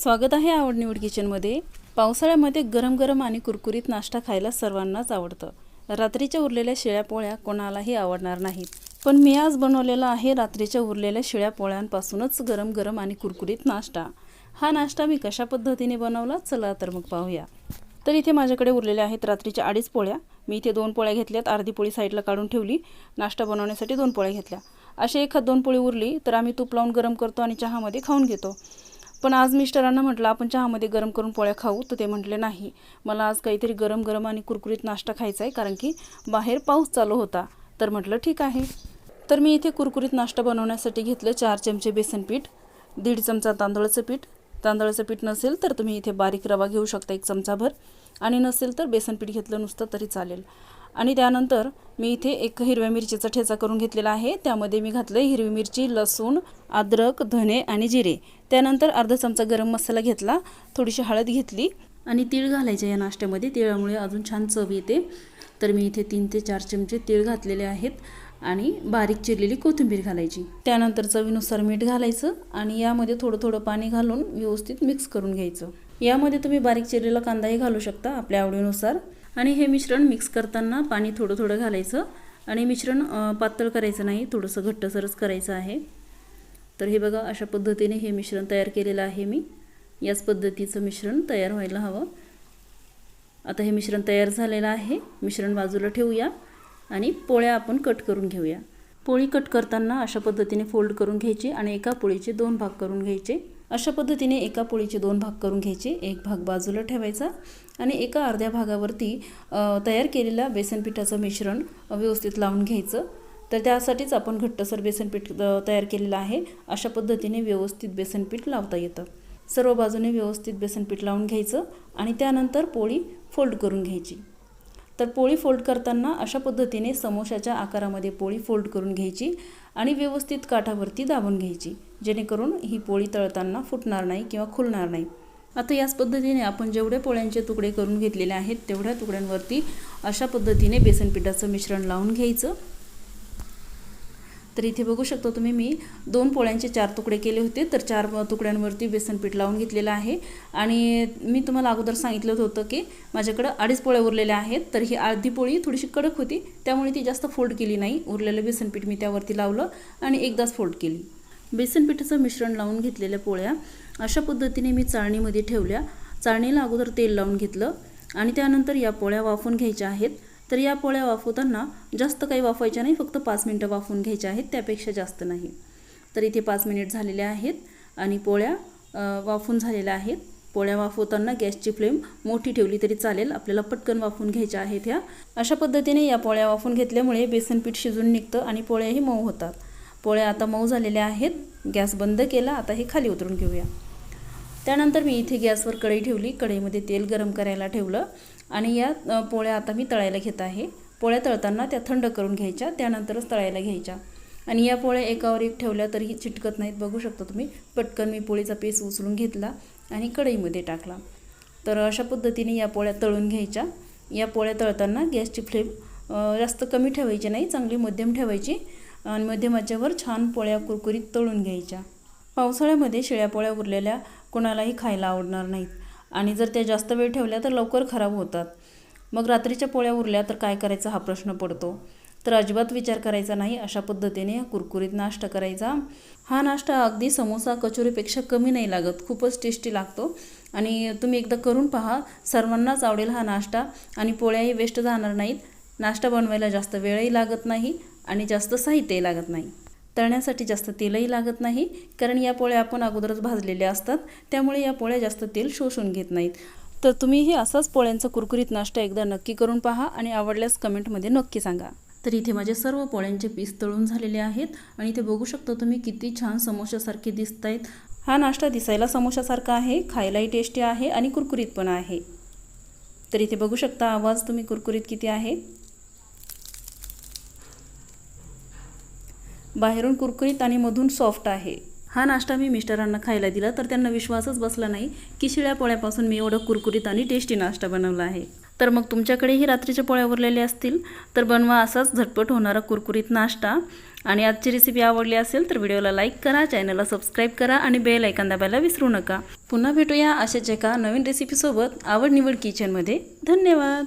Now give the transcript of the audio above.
स्वागत आहे आवडनिवड किचनमध्ये. पावसाळ्यामध्ये गरम गरम आणि कुरकुरीत नाश्ता खायला सर्वांनाच आवडतं. रात्रीच्या उरलेल्या शिळ्या पोळ्या कोणालाही आवडणार नाहीत. पण मी आज बनवलेला आहे रात्रीच्या उरलेल्या शिळ्या पोळ्यांपासूनच गरम गरम आणि कुरकुरीत नाश्ता. हा नाश्ता मी कशा पद्धतीने बनवला चला तर मग पाहूया. तर इथे माझ्याकडे उरलेल्या आहेत रात्रीच्या अडीच पोळ्या. मी इथे दोन पोळ्या घेतल्यात अर्धी पोळी साईडला काढून ठेवली. नाश्ता बनवण्यासाठी दोन पोळ्या घेतल्या. अशी एखाद दोन पोळी उरली तर आम्ही तूप लावून गरम करतो आणि चहामध्ये खाऊन घेतो. पण आज मिस्टरांना म्हटलं आपण चहामध्ये गरम करून पोळ्या खाऊ. तर ते म्हटले नाही मला आज काहीतरी गरम गरम आणि कुरकुरीत नाश्ता खायचा आहे कारण की बाहेर पाऊस चालू होता. तर म्हटलं ठीक आहे. तर मी इथे कुरकुरीत नाश्ता बनवण्यासाठी घेतलं चार चमचे बेसन पीठ दीड चमचा तांदळाचं पीठ तांदळाचं पीठ नसेल तर तुम्ही इथे बारीक रवा घेऊ शकता एक चमचाभर. आणि नसेल तर बेसन पीठ घेतलं नुसतं तरी चालेल. आणि त्यानंतर मी इथे एक हिरव्या मिरचीचा ठेचा करून घेतलेला आहे. त्यामध्ये मी घातलं हिरवी मिरची लसूण अद्रक धने आणि जिरे. त्यानंतर अर्धा चमचा गरम मसाला घेतला थोडीशी हळद घेतली आणि तीळ घालायचे या नाश्त्यामध्ये. तिळामुळे अजून छान चव येते. तर मी इथे तीन ते चार चमचे तीळ घातलेले आहेत. आणि बारीक चिरलेली कोथिंबीर घालायची. त्यानंतर चवीनुसार मीठ घालायचं आणि यामध्ये थोडं थोडं पाणी घालून व्यवस्थित मिक्स करून घ्यायचं. यामध्ये तुम्ही बारीक चिरलेला कांदाही घालू शकता आपल्या आवडीनुसार. आणि हे मिश्रण मिक्स करताना पाणी थोडं थोडं घालायचं आणि मिश्रण पातळ करायचं नाही थोडंसं घट्टसरच करायचं आहे. तर हे बघा अशा पद्धतीने हे मिश्रण तयार केलेलं आहे मी. याच पद्धतीचं मिश्रण तयार व्हायला हवं. आता हे मिश्रण तयार झालेलं आहे. मिश्रण बाजूला ठेवूया. आणि पोळ्या आपण कट करून घेऊया. पोळी कट करताना अशा पद्धतीने फोल्ड करून घ्यायची आणि एका पोळीचे दोन भाग करून घ्यायचे. अशा पद्धतीने एका पोळीचे दोन भाग करून घ्यायचे. एक भाग बाजूला ठेवायचा आणि एका अर्ध्या भागावरती तयार केलेला बेसन पिठाचं मिश्रण व्यवस्थित लावून घ्यायचं. तर त्यासाठीच आपण घट्टसर बेसनपीठ तयार केलेलं आहे. अशा पद्धतीने व्यवस्थित बेसनपीठ लावता येतं. सर्व बाजूने व्यवस्थित बेसनपीठ लावून घ्यायचं आणि त्यानंतर पोळी फोल्ड करून घ्यायची. तर पोळी फोल्ड करताना अशा पद्धतीने समोशाच्या आकारामध्ये पोळी फोल्ड करून घ्यायची आणि व्यवस्थित काठावरती दाबून घ्यायची जेणेकरून ही पोळी तळताना फुटणार नाही किंवा खुलणार नाही. आता याच पद्धतीने आपण जेवढे पोळ्यांचे तुकडे करून घेतलेले आहेत तेवढ्या तुकड्यांवरती अशा पद्धतीने बेसन पिठाचं मिश्रण लावून घ्यायचं. तर इथे बघू शकतो तुम्ही मी दोन पोळ्यांचे चार तुकडे केले होते तर चार तुकड्यांवरती बेसन पीठ लावून घेतलेलं आहे. आणि मी तुम्हाला अगोदर सांगितलं होतं की माझ्याकडं अडीच पोळ्या उरलेल्या आहेत तर ही अर्धी पोळी थोडीशी कडक होती त्यामुळे ती जास्त फोल्ड केली नाही. उरलेलं बेसन पीठ मी त्यावरती लावलं आणि एकदाच फोल्ड केली. बेसन पिठाचं मिश्रण लावून घेतलेल्या पोळ्या अशा पद्धतीने मी चाळणीमध्ये ठेवल्या. चाळणीला अगोदर तेल लावून घेतलं आणि त्यानंतर या पोळ्या वाफून घ्यायच्या आहेत. तर या पोळ्या वाफवताना जास्त काही वाफवायच्या नाही फक्त पाच मिनटं वाफवून घ्यायच्या आहेत त्यापेक्षा जास्त नाही. तर इथे पाच मिनिट झालेले आहेत आणि पोळ्या वाफून झालेल्या आहेत. पोळ्या वाफवताना गॅसची फ्लेम मोठी ठेवली तरी चालेल आपल्याला पटकन वाफून घ्यायच्या आहेत ह्या. अशा पद्धतीने या पोळ्या वाफून घेतल्यामुळे बेसनपीठ शिजून निघतं आणि पोळ्याही मऊ होतात. पोळ्या आता मऊ झालेल्या आहेत गॅस बंद केला आता हे खाली उतरून घेऊया. त्यानंतर मी इथे गॅसवर कढई ठेवली. कढईमध्ये तेल गरम करायला ठेवलं आणि या पोळ्या आता मी तळायला घेत आहे. पोळ्या तळताना त्या थंड करून घ्यायच्या त्यानंतरच तळायला घ्यायच्या. आणि या पोळ्या एकावर एक ठेवल्या तरीही चिटकत नाहीत बघू शकता तुम्ही. पटकन मी पोळीचा पेस उचलून घेतला आणि कढईमध्ये टाकला. तर अशा पद्धतीने या पोळ्या तळून घ्यायच्या. या पोळ्या तळताना गॅसची फ्लेम जास्त कमी ठेवायची नाही चांगली मध्यम ठेवायची आणि मध्यमाच्यावर छान पोळ्या कुरकुरीत तळून घ्यायच्या. पावसाळ्यामध्ये शिळ्या पोळ्या उरलेल्या कोणालाही खायला आवडणार नाहीत. आणि जर त्या जास्त वेळ ठेवल्या तर लवकर खराब होतात. मग रात्रीच्या पोळ्या उरल्या तर काय करायचा हा प्रश्न पडतो. तर अजिबात विचार करायचा नाही अशा पद्धतीने कुरकुरीत नाश्ता करायचा. हा नाश्ता अगदी समोसा कचोरीपेक्षा कमी नाही लागत खूपच टेस्टी लागतो. आणि तुम्ही एकदा करून पहा सर्वांनाच आवडेल हा नाश्ता. आणि पोळ्याही वेस्ट जाणार नाहीत. नाश्ता बनवायला जास्त वेळही लागत नाही आणि जास्त साहित्यही लागत नाही. तळण्यासाठी जास्त तेलही लागत नाही कारण या पोळ्या आपण अगोदरच भाजलेल्या असतात त्यामुळे या पोळ्या जास्त तेल शोषून घेत नाहीत. तर तुम्हीही असाच पोळ्यांचा कुरकुरीत नाश्ता एकदा नक्की करून पहा आणि आवडल्यास कमेंटमध्ये नक्की सांगा. तर इथे माझे सर्व पोळ्यांचे पीस तळून झालेले आहेत आणि इथे बघू शकता तुम्ही किती छान समोशासारखे दिसत आहेत हा नाश्ता दिसायला समोशासारखा आहे खायलाही टेस्टी आहे आणि कुरकुरीत पण आहे. तर इथे बघू शकता आवाज तुम्ही कुरकुरीत किती आहे. बाहेरून कुरकुरीत आणि मधून सॉफ्ट आहे. हा नाश्ता मी मिस्टरांना खायला दिला तर त्यांना विश्वासच बसला नाही की शिळ्या पोळ्यापासून मी एवढं कुरकुरीत आणि टेस्टी नाश्ता बनवला आहे. तर मग तुमच्याकडेही रात्रीच्या पोळ्या उरलेल्या असतील तर बनवा असाच झटपट होणारा कुरकुरीत नाश्ता. आणि आजची रेसिपी आवडली असेल तर व्हिडिओला लाईक करा चॅनलला सबस्क्राईब करा आणि बेल ऐकन दाबायला विसरू नका. पुन्हा भेटूया अशाच एका नवीन रेसिपीसोबत आवड निवड किचनमध्ये धन्यवाद!